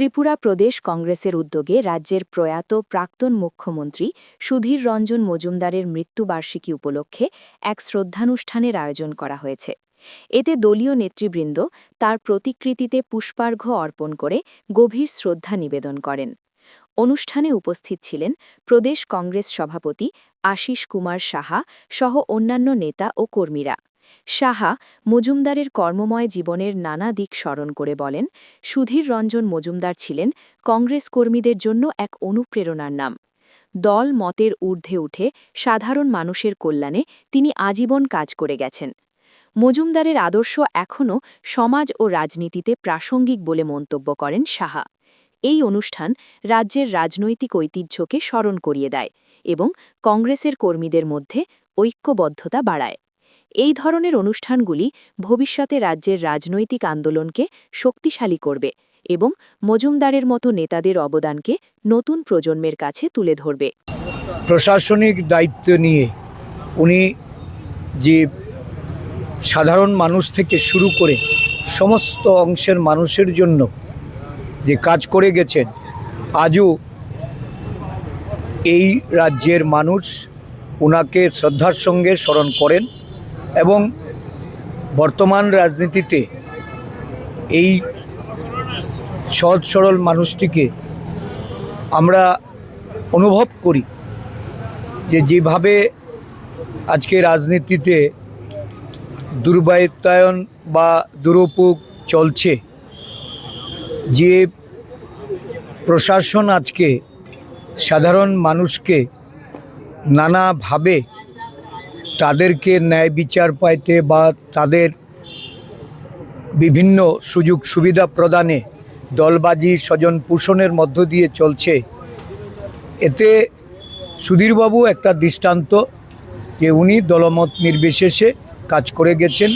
ত্রিপুরা প্রদেশ কংগ্রেসের উদ্যোগে রাজ্যের প্রয়াত প্রাক্তন মুখ্যমন্ত্রী সুধীর রঞ্জন মজুমদারের মৃত্যুবার্ষিকী উপলক্ষে এক শ্রদ্ধানুষ্ঠানের আয়োজন করা হয়েছে। এতে দলীয় নেতৃবৃন্দ তার প্রতিকৃতিতে পুষ্পার্ঘ্য অর্পণ করে গভীর শ্রদ্ধা নিবেদন করেন। অনুষ্ঠানে উপস্থিত ছিলেন প্রদেশ কংগ্রেস সভাপতি আশিস কুমার সাহা সহ অন্যান্য নেতা ও কর্মীরা। সাহা মজুমদারের কর্মময় জীবনের নানা দিক স্মরণ করে বলেন, সুধীর রঞ্জন মজুমদার ছিলেন কংগ্রেস কর্মীদের জন্য এক অনুপ্রেরণার নাম। দল মতের ঊর্ধ্বে উঠে সাধারণ মানুষের কল্যাণে তিনি আজীবন কাজ করে গেছেন। মজুমদারের আদর্শ এখনও সমাজ ও রাজনীতিতে প্রাসঙ্গিক বলে মন্তব্য করেন সাহা। এই অনুষ্ঠান রাজ্যের রাজনৈতিক ঐতিহ্যকে স্মরণ করিয়ে দেয় এবং কংগ্রেসের কর্মীদের মধ্যে ঐক্যবদ্ধতা বাড়ায়। এই ধরনের অনুষ্ঠানগুলি ভবিষ্যতে রাজ্যের রাজনৈতিক আন্দোলনকে শক্তিশালী করবে এবং মজুমদারের মতো নেতাদের অবদানকে নতুন প্রজন্মের কাছে তুলে ধরবে। প্রশাসনিক দায়িত্ব নিয়ে উনি যে সাধারণ মানুষ থেকে শুরু করে সমস্ত অংশের মানুষের জন্য যে কাজ করে গেছেন, আজও এই রাজ্যের মানুষ ওনাকে শ্রদ্ধার সঙ্গে স্মরণ করেন। এবং বর্তমান রাজনীতিতে এই সহজ সরল মানুষটিকে আমরা অনুভব করি যে যেভাবে আজকে রাজনীতিতে দুর্বায়ত্তায়ন বা দুরুপোগ চলছে, যে প্রশাসন আজকে সাধারণ মানুষকে নানাভাবে তাদেরকে ন্যায় বিচার পাইতে বা তাদের বিভিন্ন সুযোগ সুবিধা প্রদানে দলবাজি স্বজন পোষণের মধ্য দিয়ে চলছে। এতে সুধীরবাবু একটা দৃষ্টান্ত যে উনি দলমত নির্বিশেষে কাজ করে গেছেন।